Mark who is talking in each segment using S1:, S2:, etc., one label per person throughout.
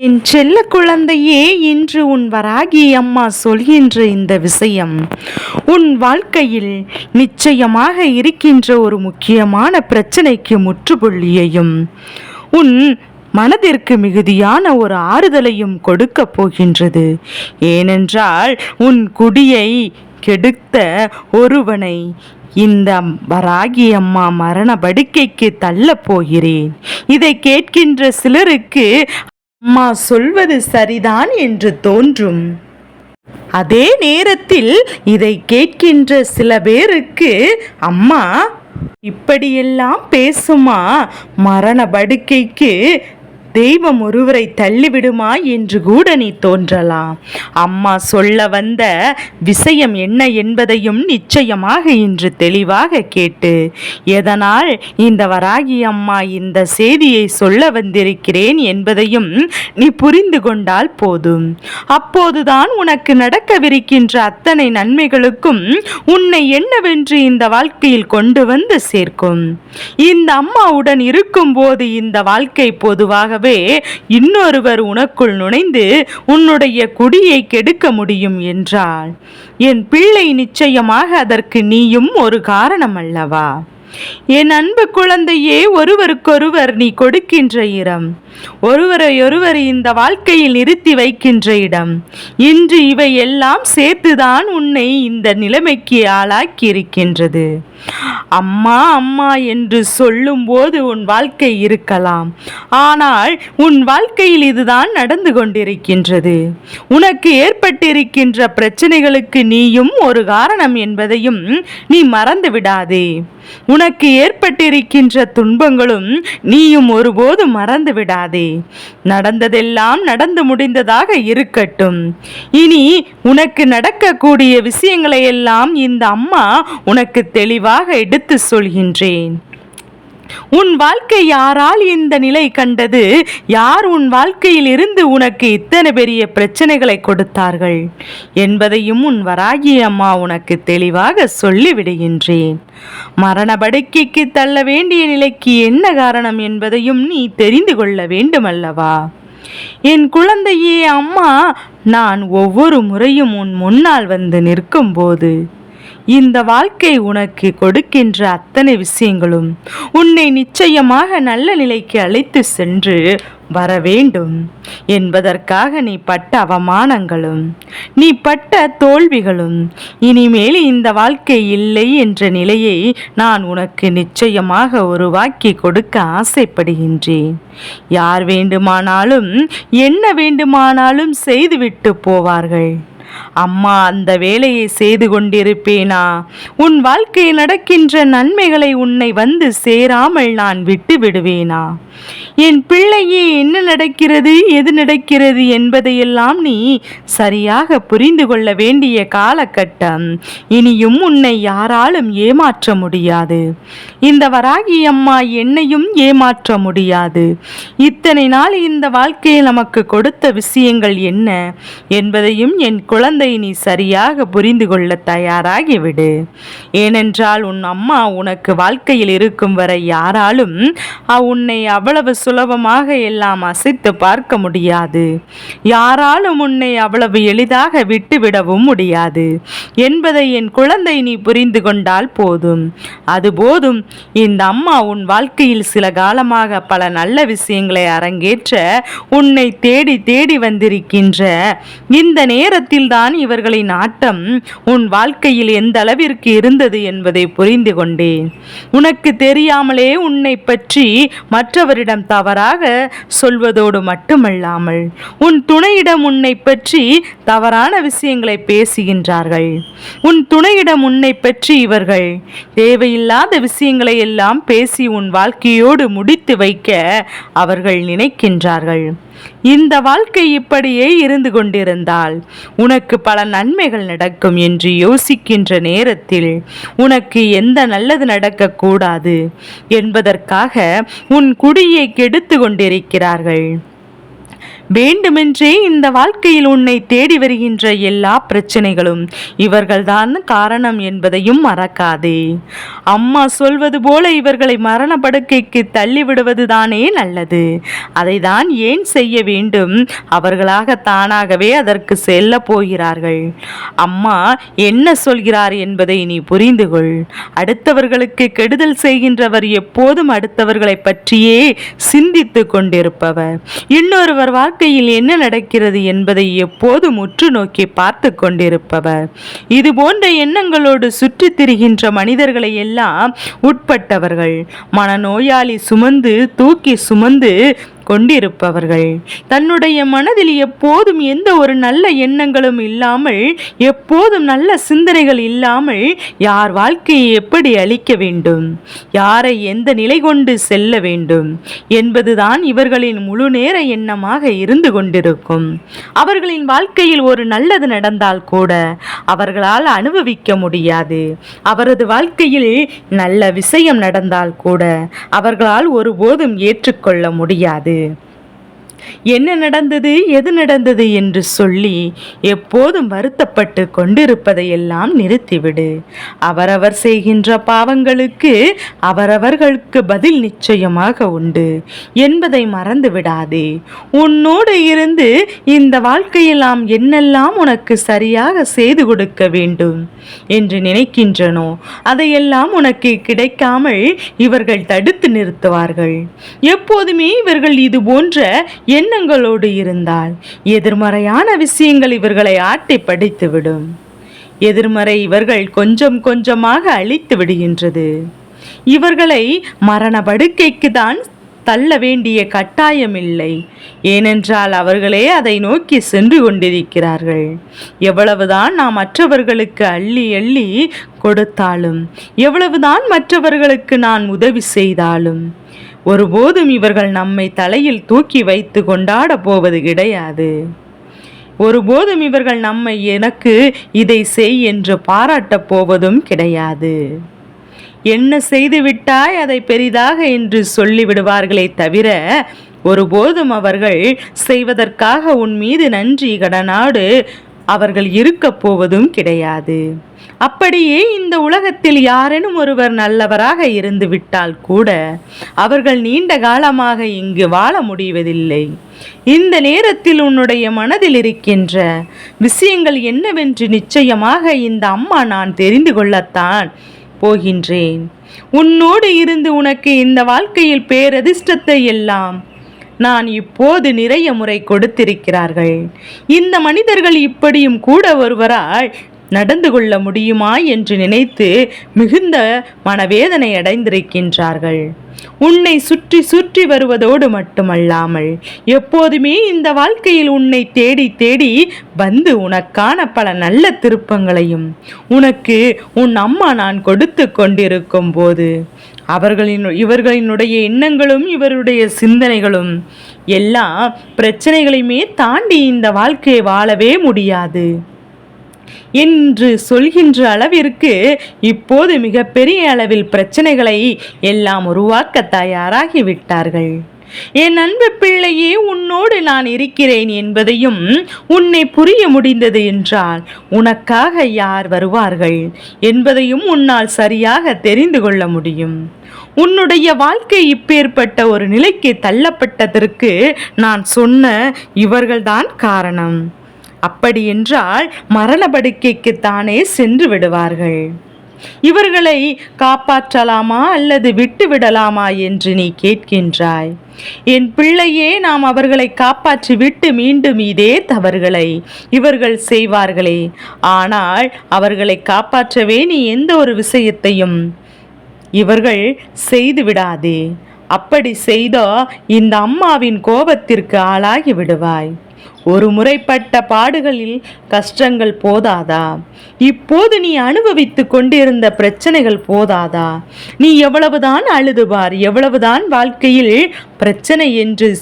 S1: என் செல்ல குழந்தையே இன்று உன் வராகி அம்மா சொல்கின்ற இந்த விஷயம் உன் வாழ்க்கையில் நிச்சயமாக இருக்கின்ற ஒரு முக்கியமான பிரச்சனைக்கு முற்றுப்புள்ளியையும் உன் மனதிற்கு மிகுதியான ஒரு ஆறுதலையும் கொடுக்க போகின்றது. ஏனென்றால் உன் குடியை கெடுத்த ஒருவனை இந்த வராகி அம்மா மரண படுக்கைக்கு தள்ளப் போகிறேன். இதை கேட்கின்ற சிலருக்கு அம்மா சொல்வது சரிதான் என்று தோன்றும். அதே நேரத்தில் இதை கேட்கின்ற சில பேருக்கு அம்மா இப்படியெல்லாம் பேசுமா? மரண படுக்கைக்கு தெய்வம் ஒருவரை தள்ளிவிடுமா என்று கூட நீ தோன்றலாம். அம்மா சொல்ல வந்த விஷயம் என்ன என்பதையும் நிச்சயமாக இன்று தெளிவாக கேட்டு எதனால் இந்த வராகி அம்மா இந்த செய்தியை சொல்ல வந்திருக்கிறேன் என்பதையும் நீ புரிந்து கொண்டால் போதும். அப்போதுதான் உனக்கு நடக்கவிருக்கின்ற அத்தனை நன்மைகளுக்கும் உன்னை என்னவென்று இந்த வாழ்க்கையில் கொண்டு வந்து சேர்க்கும். இந்த அம்மாவுடன் இருக்கும்போது இந்த வாழ்க்கை பொதுவாகவே இன்னொருவர் உனக்குள் நுழைந்து உன்னுடைய குடியை கெடுக்க முடியும் என்றால் என் பிள்ளை நிச்சயமாக அதற்கு நீயும் ஒரு காரணம் அல்லவா? என் அன்பு குழந்தையே ஒருவருக்கொருவர் நீ கொடுக்கின்ற இடம். ஒருவரையொருவர் இந்த வாழ்க்கையில் நிறுத்தி வைக்கின்ற இடம். இன்று இவை எல்லாம் சேர்த்துதான் உன்னை இந்த நிலைமைக்கு ஆளாக்கி இருக்கின்றது அம்மா அம்மா என்று சொல்லும்போது உன் வாழ்க்கை இருக்கலாம். ஆனால் உன் வாழ்க்கையில் இதுதான் நடந்து கொண்டிருக்கின்றது. உனக்கு ஏற்பட்டிருக்கின்ற பிரச்சனைகளுக்கு நீயும் ஒரு காரணம் என்பதையும் நீ மறந்து விடாதே உனக்கு ஏற்பட்டிருக்கின்ற துன்பங்களும் நீயும் ஒருபோதும் மறந்து விடாதே நடந்ததெல்லாம் நடந்து முடிந்ததாக இருக்கட்டும். இனி உனக்கு நடக்கக்கூடிய விஷயங்களை எல்லாம் இந்த அம்மா உனக்கு தெளிவாக எடுத்து சொல்கின்றேன். உன் வாழ்க்கை யாரால் இந்த நிலை கண்டது? யார் உன் வாழ்க்கையில் இருந்து உனக்கு இத்தனை பெரிய பிரச்சனைகளை கொடுத்தார்கள்? என்பதையும் உன் வராகி அம்மா உனக்கு தெளிவாக சொல்லிவிடுகின்றேன். மரண படுக்கைக்கு தள்ள வேண்டிய நிலைக்கு என்ன காரணம் என்பதையும் நீ தெரிந்து கொள்ள வேண்டுமல்லவா? என் குழந்தையே அம்மா நான் ஒவ்வொரு முறையும் உன் முன்னால் வந்து நிற்கும்போது இந்த வாழ்க்கை உனக்கு கொடுக்கின்ற அத்தனை விஷயங்களும் உன்னை நிச்சயமாக நல்ல நிலைக்கு அழைத்து சென்று வர வேண்டும். என்பதற்காக நீ பட்ட அவமானங்களும் நீ பட்ட தோல்விகளும் இனிமேல் இந்த வாழ்க்கை இல்லை என்ற நிலையை நான் உனக்கு நிச்சயமாக உருவாக்கி கொடுக்க ஆசைப்படுகின்றேன். யார் வேண்டுமானாலும் என்ன வேண்டுமானாலும் செய்துவிட்டு போவார்கள். அம்மா அந்த வேலையை செய்து கொண்டிருப்பேனா? உன் வாழ்க்கையில் நடக்கின்ற நன்மைகளை உன்னை வந்து சேராமல் நான் விட்டு விடுவேனா? என் பிள்ளையே என்ன நடக்கிறது? எது நடக்கிறது என்பதையெல்லாம் நீ சரியாக புரிந்து கொள்ள வேண்டிய காலகட்டம். இனியும் உன்னை யாராலும் ஏமாற்ற முடியாது. இந்த வராகி அம்மா என்னையும் ஏமாற்ற முடியாது. இத்தனை நாள் இந்த வாழ்க்கையில் நமக்கு கொடுத்த விஷயங்கள் என்ன என்பதையும் என் குழந்தை நீ சரியாக புரிந்து கொள்ள தயாராகிவிடு. ஏனென்றால் உன் அம்மா உனக்கு வாழ்க்கையில் இருக்கும் வரை யாராலும் உன்னை அவ்வளவு சுலபமாக எல்லாம் அசைத்து பார்க்க முடியாது. யாராலும் உன்னை அவ்வளவு எளிதாக விட்டுவிடவும் முடியாது. என்பதை என் குழந்தை நீ புரிந்து கொண்டால் போதும். அது போதும். இந்த அம்மா உன் வாழ்க்கையில் சில காலமாக பல நல்ல விஷயங்களை அரங்கேற்ற உன்னை தேடி தேடி வந்திருக்கின்ற இந்த நேரத்தில் தான் இவர்களின் ஆட்டம் உன் வாழ்க்கையில் எந்த அளவிற்கு இருந்தது என்பதை புரிந்து கொண்டேன். உனக்கு தெரியாமலே உன்னை பற்றி மற்றவர் மற்றவரிடம் தவறாக சொல்வதோடு மட்டுமல்லாமல் உன் துணையிடம் உன்னை பற்றி தவறான விஷயங்களை பேசுகின்றார்கள். உன் துணையிடம் உன்னை பற்றி இவர்கள் தேவையில்லாத விஷயங்களை எல்லாம் பேசி உன் வாழ்க்கையோடு முடித்து வைக்க அவர்கள் நினைக்கின்றார்கள். இந்த வாழ்க்கை இப்படியே இருந்து கொண்டிருந்தால் உனக்கு பல நன்மைகள் நடக்கும் என்று யோசிக்கின்ற நேரத்தில் உனக்கு எந்த நல்லது நடக்கக்கூடாது என்பதற்காக உன் குடியை கெடுத்து கொண்டிருக்கிறார்கள். வேண்டுமென்றே இந்த வாழ்க்கையில் உன்னை தேடி வருகின்ற எல்லா பிரச்சனைகளும் இவர்கள்தான் காரணம் என்பதையும் மறக்காதே. அம்மா சொல்வது போல இவர்களை மரண படுக்கைக்கு தள்ளிவிடுவதுதானே நல்லது. அதை தான் ஏன் செய்ய வேண்டும்? அவர்களாக தானாகவே அதற்கு செல்ல போகிறார்கள். அம்மா என்ன சொல்கிறார் என்பதை நீ புரிந்து கொள். அடுத்தவர்களுக்கு கெடுதல் செய்கின்றவர் எப்போதும் அடுத்தவர்களை பற்றியே சிந்தித்து கொண்டிருப்பவர். இன்னொருவர் வாழ்க்கையில் என்ன நடக்கிறது என்பதை எப்போதும் முற்று நோக்கி பார்த்து கொண்டிருப்பவர். இது போன்ற எண்ணங்களோடு சுற்றி திரிகின்ற மனிதர்களை எல்லாம் உட்பட்டவர்கள். மனநோயாளி சுமந்து தூக்கி சுமந்து கொண்டிருப்பவர்கள். தன்னுடைய மனதில் எப்போதும் எந்த ஒரு நல்ல எண்ணங்களும் இல்லாமல் எப்போதும் நல்ல சிந்தனைகள் இல்லாமல் யார் வாழ்க்கையை எப்படி அளிக்க வேண்டும்? யாரை எந்த நிலை கொண்டு செல்ல வேண்டும்? என்பதுதான் இவர்களின் முழு நேர எண்ணமாக இருந்து கொண்டிருக்கும். அவர்களின் வாழ்க்கையில் ஒரு நல்லது நடந்தால் கூட அவர்களால் அனுபவிக்க முடியாது. அவரது வாழ்க்கையில் நல்ல விஷயம் நடந்தால் கூட அவர்களால் ஒருபோதும் ஏற்றுக்கொள்ள முடியாது. este, என்ன நடந்தது எது நடந்தது என்று சொல்லி எப்போதும் வருத்தப்பட்டு கொண்டிருப்பதையெல்லாம் நிறுத்திவிடு. அவரவர் செய்கின்ற பாவங்களுக்கு அவரவர்களுக்கு பதில் நிச்சயமாக உண்டு. என்பதை மறந்து விடாதே உன்னோடு இருந்து இந்த வாழ்க்கையெல்லாம் என்னெல்லாம் உனக்கு சரியாக செய்து கொடுக்க வேண்டும் என்று நினைக்கின்றனோ அதையெல்லாம் உனக்கு கிடைக்காமல் இவர்கள் தடுத்து நிறுத்துவார்கள். எப்போதுமே இவர்கள் இது போன்ற எண்ணங்களோடு இருந்தால் எதிர்மறையான விஷயங்கள் இவர்களை ஆட்டி படித்துவிடும். எதிர்மறை இவர்கள் கொஞ்சம் கொஞ்சமாக அழித்து விடுகின்றது. இவர்களை மரண படுக்கைக்கு தான் தள்ள வேண்டிய கட்டாயமில்லை. ஏனென்றால் அவர்களே அதை நோக்கி சென்று கொண்டிருக்கிறார்கள். எவ்வளவுதான் நாம் மற்றவர்களுக்கு அள்ளி அள்ளி கொடுத்தாலும் எவ்வளவுதான் மற்றவர்களுக்கு நான் உதவி செய்தாலும் ஒருபோதும் இவர்கள் நம்மை தலையில் தூக்கி வைத்து கொண்டாட போவது கிடையாது. ஒருபோதும் இவர்கள் நம்மை எனக்கு இதை செய் என்று பாராட்டப் போவதும் கிடையாது. என்ன செய்து விட்டாய் அதை பெரிதாக என்று சொல்லிவிடுவார்களே தவிர ஒருபோதும் அவர்கள் செய்வதற்காக உன் மீது நன்றி கடனாடு அவர்கள் இருக்கப் போவதும் கிடையாது. அப்படியே இந்த உலகத்தில் யாரேனும் ஒருவர் நல்லவராக இருந்து விட்டால் கூட அவர்கள் நீண்ட காலமாக இங்கு வாழ முடிவதில்லை. இந்த நேரத்தில் உன்னுடைய மனதில் இருக்கின்ற விஷயங்கள் என்னவென்று நிச்சயமாக இந்த அம்மா நான் தெரிந்து கொள்ளத்தான் போகின்றேன். உன்னோடு இருந்து உனக்கு இந்த வாழ்க்கையில் பேரதிர்ஷ்டத்தை எல்லாம் நான் இப்போது நிறைய முறை கொடுத்திருக்கிறார்கள். இந்த மனிதர்கள் இப்படியும் கூட ஒருவரால் நடந்து கொள்ள முடியுமா என்று நினைத்து மிகுந்த மனவேதனை அடைந்திருக்கின்றார்கள். உன்னை சுற்றி சுற்றி வருவதோடு மட்டுமல்லாமல் எப்போதுமே இந்த வாழ்க்கையில் உன்னை தேடி தேடி வந்து உனக்கான பல நல்ல திருப்பங்களையும் உனக்கு உன் அம்மா நான் கொடுத்து கொண்டிருக்கும் போது அவர்களின் இவர்களினுடைய எண்ணங்களும் இவருடைய சிந்தனைகளும் எல்லா பிரச்சனைகளையுமே தாண்டி இந்த வாழ்க்கையை வாழவே முடியாது. என்று சொல்கின்ற அளவிற்கு இப்போது மிகப்பெரிய அளவில் பிரச்சனைகளை எல்லாம் உருவாக்க தயாராகிவிட்டார்கள் என் அன்பு பிள்ளையே உன்னோடு நான் இருக்கிறேன் என்பதையும் உன்னை புரிய முடிந்தது என்றால் உனக்காக யார் வருவார்கள் என்பதையும் உன்னால் சரியாக தெரிந்து கொள்ள முடியும். உன்னுடைய வாழ்க்கை இப்பேற்பட்ட ஒரு நிலைக்கு தள்ளப்பட்டதற்கு நான் சொன்ன இவர்கள்தான் காரணம். அப்படியென்றால் மரண படுக்கைக்கு தானே சென்று விடுவார்கள். இவர்களை காப்பாற்றலாமா அல்லது விட்டு விடலாமா என்று நீ கேட்கின்றாய். என் பிள்ளையே நாம் அவர்களை காப்பாற்றி விட்டு மீண்டும் இதே தவறுகளை இவர்கள் செய்வார்களே. ஆனால் அவர்களை காப்பாற்றவே நீ எந்த ஒரு விஷயத்தையும் இவர்கள் செய்து விடாதே. அப்படி செய்தோ இந்த அம்மாவின் கோபத்திற்கு ஆளாகி விடுவாய். ஒரு முறைப்பட்ட பாடுகளில் கஷ்டங்கள் போதாதா? இப்போது நீ அனுபவித்து கொண்டிருந்த பிரச்சனைகள் போதாதா? நீ எவ்வளவுதான் அழுதுபார் எவ்வளவுதான் வாழ்க்கையில் பிரச்சனை என்று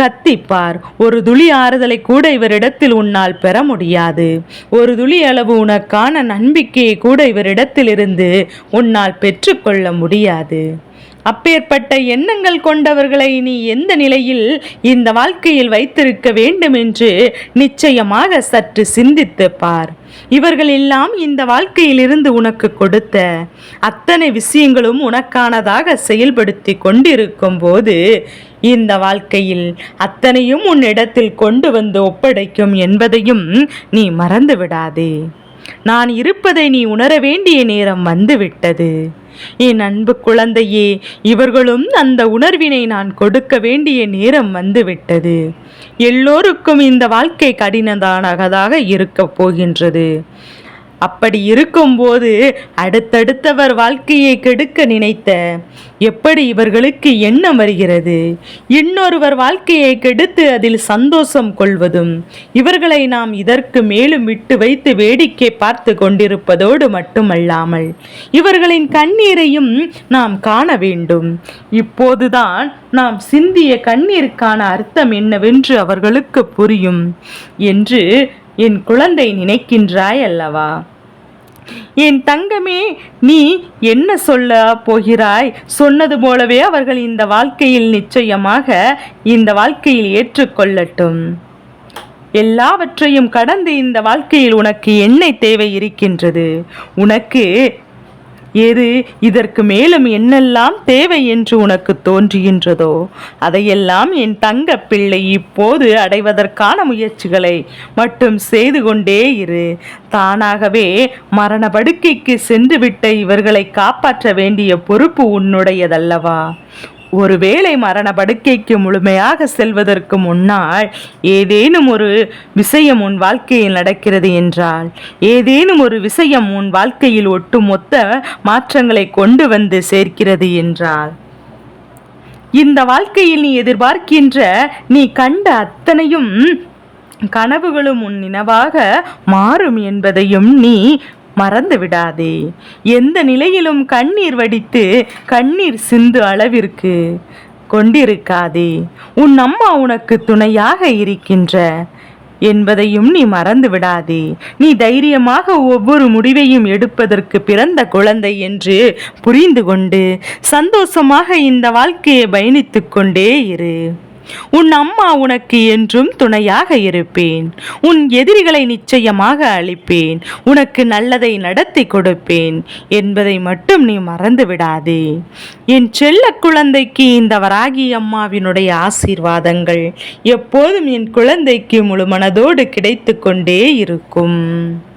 S1: கத்திப்பார். ஒரு துளி ஆறுதலை கூட இவரிடத்தில் உன்னால் பெற முடியாது. ஒரு துளி அளவு உனக்கான நம்பிக்கையை கூட இவரிடத்திலிருந்து உன்னால் பெற்றுக்கொள்ள முடியாது. அப்பேற்பட்ட எண்ணங்கள் கொண்டவர்களை நீ எந்த நிலையில் இந்த வாழ்க்கையில் வைத்திருக்க வேண்டும் என்று நிச்சயமாக சற்று சிந்தித்து பார். இவர்கள் எல்லாம் இந்த வாழ்க்கையிலிருந்து உனக்கு கொடுத்த அத்தனை விஷயங்களும் உனக்கானதாக செயல்படுத்தி கொண்டிருக்கும் போது இந்த வாழ்க்கையில் அத்தனையும் உன்னிடத்தில் கொண்டு வந்து ஒப்படைக்கும் என்பதையும் நீ மறந்து விடாதே நான் இருப்பதை நீ உணர வேண்டிய நேரம் வந்துவிட்டது. என் அன்பு குழந்தையே இவர்களும் அந்த உணர்வினை நான் கொடுக்க வேண்டிய நேரம் வந்துவிட்டது. எல்லோருக்கும் இந்த வாழ்க்கை கடினதானதாக இருக்கப் போகின்றது அப்படி இருக்கும்போது அடுத்தடுத்தவர் வாழ்க்கையை கெடுக்க நினைத்த எப்படி இவர்களுக்கு எண்ணம் வருகிறது? இன்னொருவர் வாழ்க்கையை கெடுத்து அதில் சந்தோஷம் கொள்வதும் இவர்களை நாம் இதற்கு மேலும் விட்டு வைத்து வேடிக்கை பார்த்து கொண்டிருப்பதோடு மட்டுமல்லாமல் இவர்களின் கண்ணீரையும் நாம் காண வேண்டும். இப்போதுதான் நாம் சிந்திய கண்ணீருக்கான அர்த்தம் என்னவென்று அவர்களுக்கு புரியும் என்று என் குழந்தை நினைக்கின்றாய் அல்லவா என் தங்கமே நீ என்ன சொல்ல போகிறாய்? சொன்னது போலவே அவர்கள் இந்த வாழ்க்கையில் நிச்சயமாக இந்த வாழ்க்கையில் ஏற்றுக்கொள்ளட்டும். எல்லாவற்றையும் கடந்து இந்த வாழ்க்கையில் உனக்கு என்ன தேவை இருக்கின்றது? உனக்கு எது இதற்கு மேலும் என்னெல்லாம் தேவை என்று உனக்கு தோன்றுகின்றதோ அதையெல்லாம் என் தங்க பிள்ளை இப்போது அடைவதற்கான முயற்சிகளை மட்டும் செய்து கொண்டே இரு. தானாகவே மரண படுக்கைக்கு சென்றுவிட்ட இவர்களை காப்பாற்ற வேண்டிய பொறுப்பு உன்னுடையதல்லவா? ஒருவேளை மரண படுக்கைக்கு முழுமையாக செல்வதற்கு முன்னால் ஏதேனும் ஒரு விஷயம் உன் வாழ்க்கையில் நடக்கிறது என்றால் ஏதேனும் ஒரு விஷயம் உன் வாழ்க்கையில் ஒட்டுமொத்த மாற்றங்களை கொண்டு வந்து சேர்க்கிறது என்றால். இந்த வாழ்க்கையில் நீ எதிர்பார்க்கின்ற நீ கண்ட அத்தனையும் கனவுகளும் உன் நினைவாக மாறும் என்பதையும் நீ மறந்து விடாதே. எந்த நிலையிலும் கண்ணீர் வடித்து கண்ணீர் சிந்து அளவிற்கு கொண்டிருக்காதே. உன் அம்மா உனக்கு துணையாக இருக்கின்ற என்பதையும் நீ மறந்து விடாதே. நீ தைரியமாக ஒவ்வொரு முடிவையும் எடுப்பதற்கு பிறந்த குழந்தை என்று புரிந்து கொண்டு சந்தோஷமாக இந்த வாழ்க்கையை பயணித்து கொண்டே இரு. உன் அம்மா உனக்கு என்றும் துணையாக இருப்பேன். உன் எதிரிகளை நிச்சயமாக அழிப்பேன். உனக்கு நல்லதை நடத்தி கொடுப்பேன். என்பதை மட்டும் நீ மறந்து விடாதே. என் செல்ல குழந்தைக்கு இந்த வராகி அம்மாவினுடைய ஆசீர்வாதங்கள் எப்போதும் என் குழந்தைக்கு முழு மனதோடு கிடைத்து கொண்டே இருக்கும்.